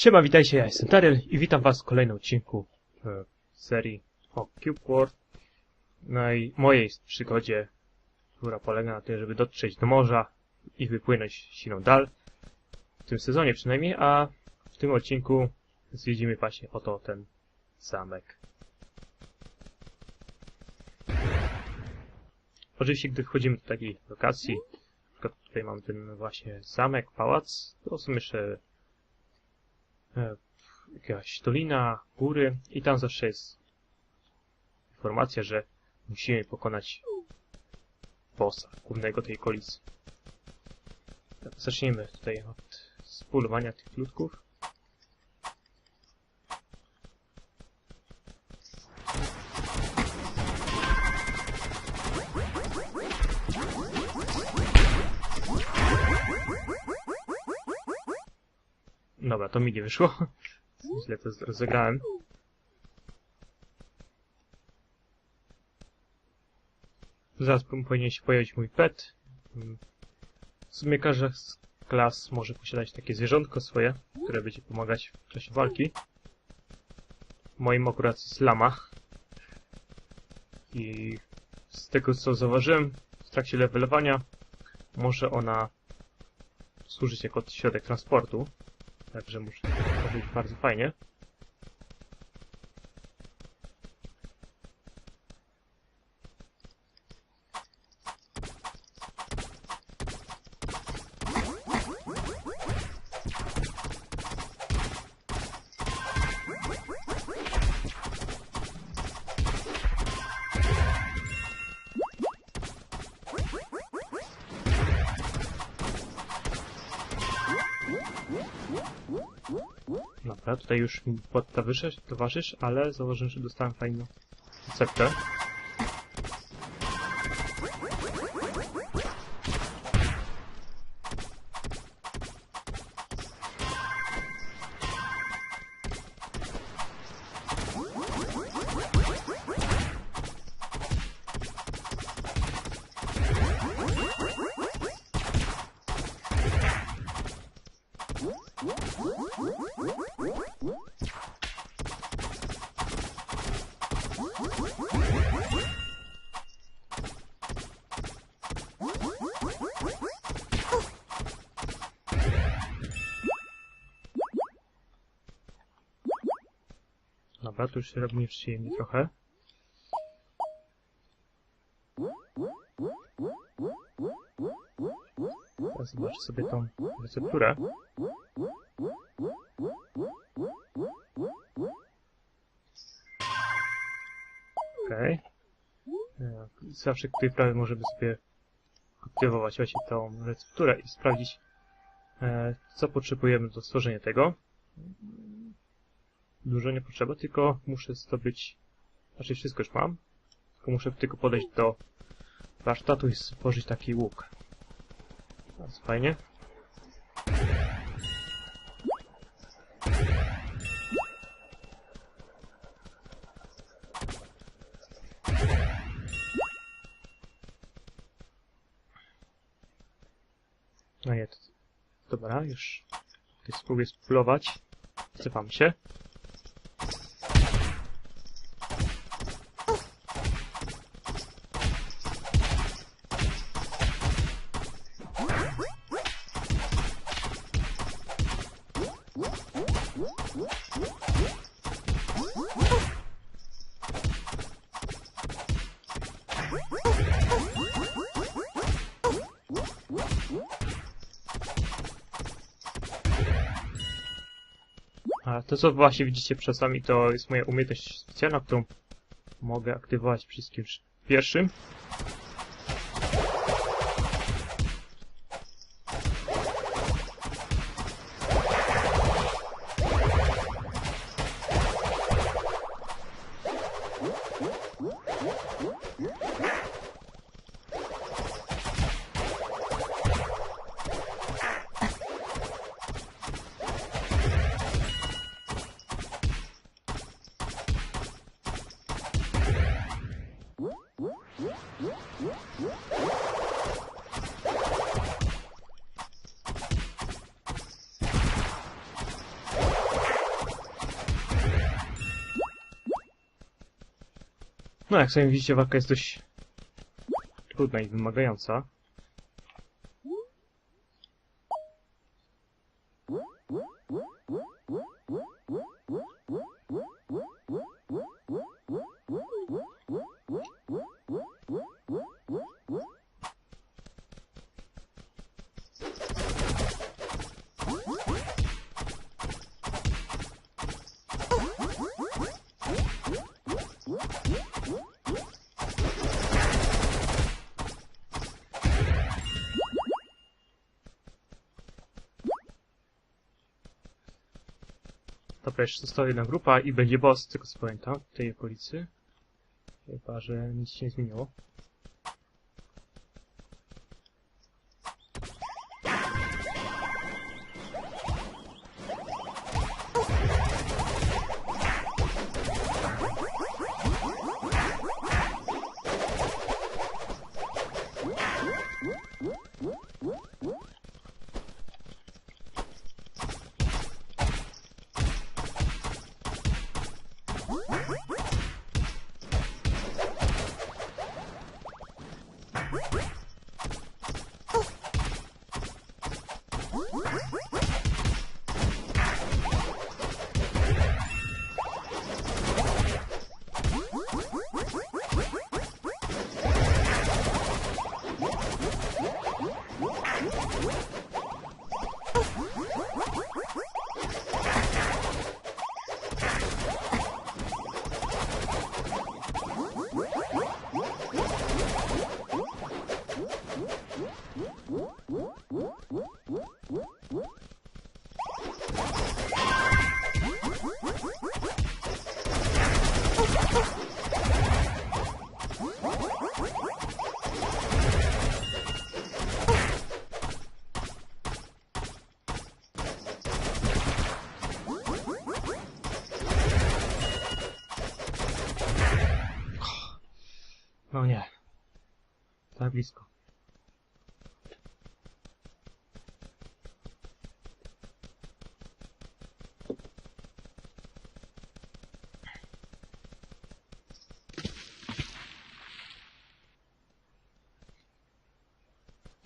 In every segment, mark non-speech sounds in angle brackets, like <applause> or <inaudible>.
Siema, witajcie, ja jestem Daryl i witam was w kolejnym odcinku e, serii o Cube World. No i mojej przygodzie, która polega na tym, żeby dotrzeć do morza i wypłynąć siną dal. W tym sezonie przynajmniej, a w tym odcinku zwiedzimy właśnie oto ten zamek. Oczywiście, gdy wchodzimy do takiej lokacji, na przykład tutaj mamy ten właśnie zamek, pałac, to są jeszcze jakaś dolina, góry i tam zawsze jest informacja, że musimy pokonać bossa głównego tej okolicy. Tak, zacznijmy tutaj od spuluwania tych ludków. Dobra, to mi nie wyszło. <laughs> Źle to rozegrałem. Zaraz powinien się pojawić mój pet. Mm. W sumie każda z klas może posiadać takie zwierzątko swoje, które będzie pomagać w czasie walki. Moim akurat jest lama. I z tego co zauważyłem w trakcie levelowania, może ona służyć jako środek transportu. Także muszę to być bardzo fajnie. Tutaj już mi towarzysz, towarzysz, ale zauważyłem, że dostałem fajną receptę. Dobra, to już się robi nieprzyjemnie trochę. Teraz zobaczę sobie tą recepturę. Okej. Okay. Zawsze tutaj prawie możemy sobie aktywować właśnie tą recepturę i sprawdzić, e, co potrzebujemy do stworzenia tego. Dużo nie potrzeba, tylko muszę zdobyć... Znaczy wszystko już mam. Tylko muszę tylko podejść do warsztatu i stworzyć taki łuk. Bardzo fajnie. No to... Dobra, już spróbuję spróbować. Wsypam się. To co właśnie widzicie wami to jest moja umiejętność specjalna, którą mogę aktywować wszystkim pierwszym. No, jak sami widzicie, walka jest dość trudna i wymagająca. Dobra, jeszcze została jedna grupa i będzie boss, tego co pamiętam, w tej okolicy. Chyba, że nic się nie zmieniło.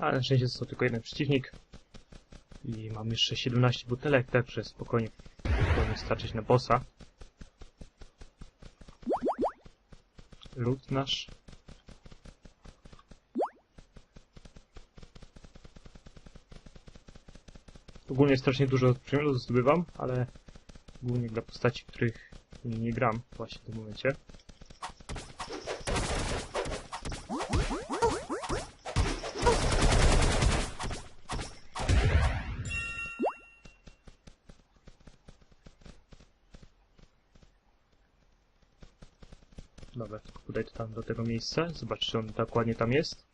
Ale na szczęście został tylko jeden przeciwnik. I mam jeszcze 17 butelek, także spokojnie powinien starczyć na bossa. Lód nasz. Ogólnie strasznie dużo przedmiotów zdobywam, ale głównie dla postaci, których nie gram właśnie w tym momencie. Dobra, to tam do tego miejsca. Zobacz, czy on dokładnie tam jest.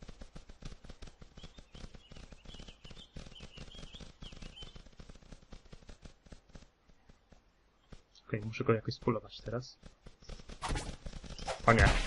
Okej, muszę go jakoś spulować teraz. O nie.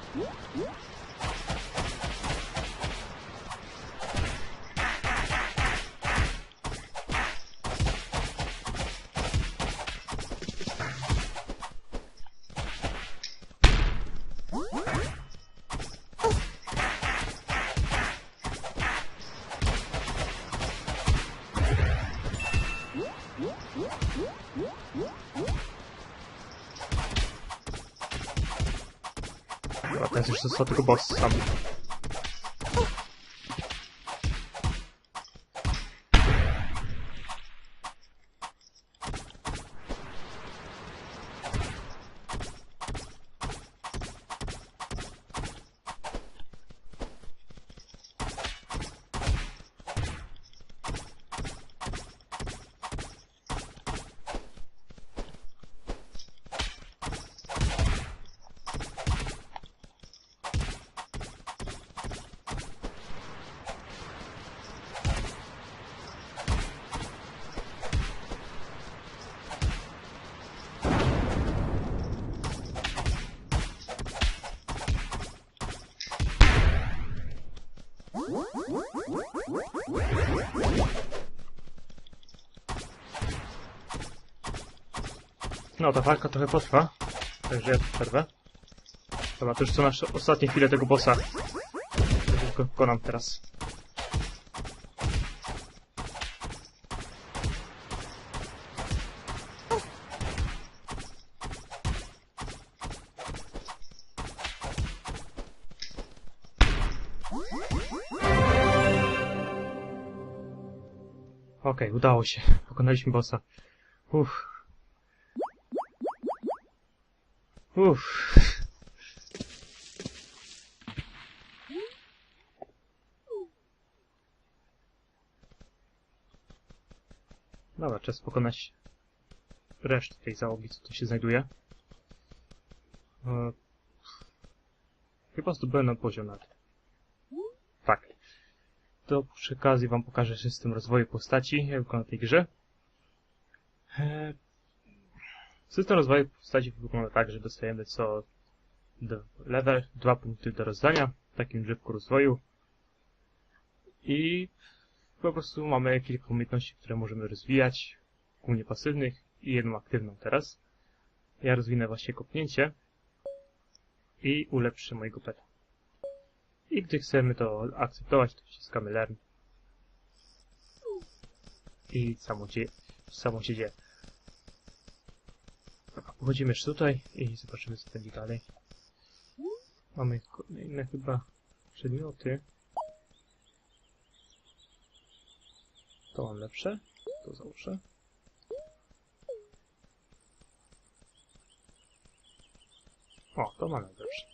Teraz już został tylko boss sam. No, ta walka trochę potrwa, także ja tu przerwę. Dobra, to już są nasze ostatnie chwile tego bossa. Go pokonam teraz. Okej, udało się. Pokonaliśmy bossa. Uff. Uff. Dobra, czas pokonać resztę tej załogi, co tu się znajduje. E, Chyba zdobyłem na poziom nad. To przy okazji wam pokażę system rozwoju postaci, jak wygląda w tej grze. E, System rozwoju postaci wygląda tak, że dostajemy co level, dwa punkty do rozdania w takim drzewku rozwoju. I po prostu mamy kilka umiejętności, które możemy rozwijać, głównie pasywnych i jedną aktywną teraz. Ja rozwinę właśnie kopnięcie i ulepszę mojego peta. I gdy chcemy to akceptować, to wciskamy learn. I samo, dzieje, samo się dzieje. Dobra, Pochodzimy już tutaj i zobaczymy co będzie dalej. Mamy kolejne chyba przedmioty. To mam lepsze. To założę. O, to mamy lepsze.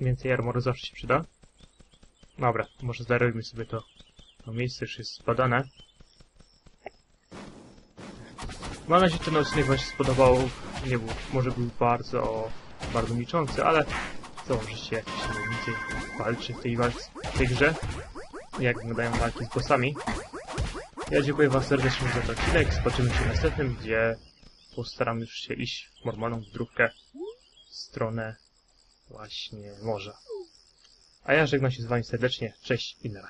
Więcej armoru zawsze się przyda. Dobra, może zdarujmy sobie to to miejsce już jest zbadane. Mam nadzieję, że ten odcinek Wam się spodobał. Nie był, może był bardzo, bardzo milczący, ale założycie jakieś różnicy walczy w tej, walce, w tej grze. Jak wyglądają walki z bossami. Ja dziękuję Wam serdecznie za ten odcinek. Zobaczymy się w następnym, gdzie postaram już się iść w mormoną wdrówkę w stronę właśnie morza. A ja żegnam się z Wami serdecznie. Cześć i na razie.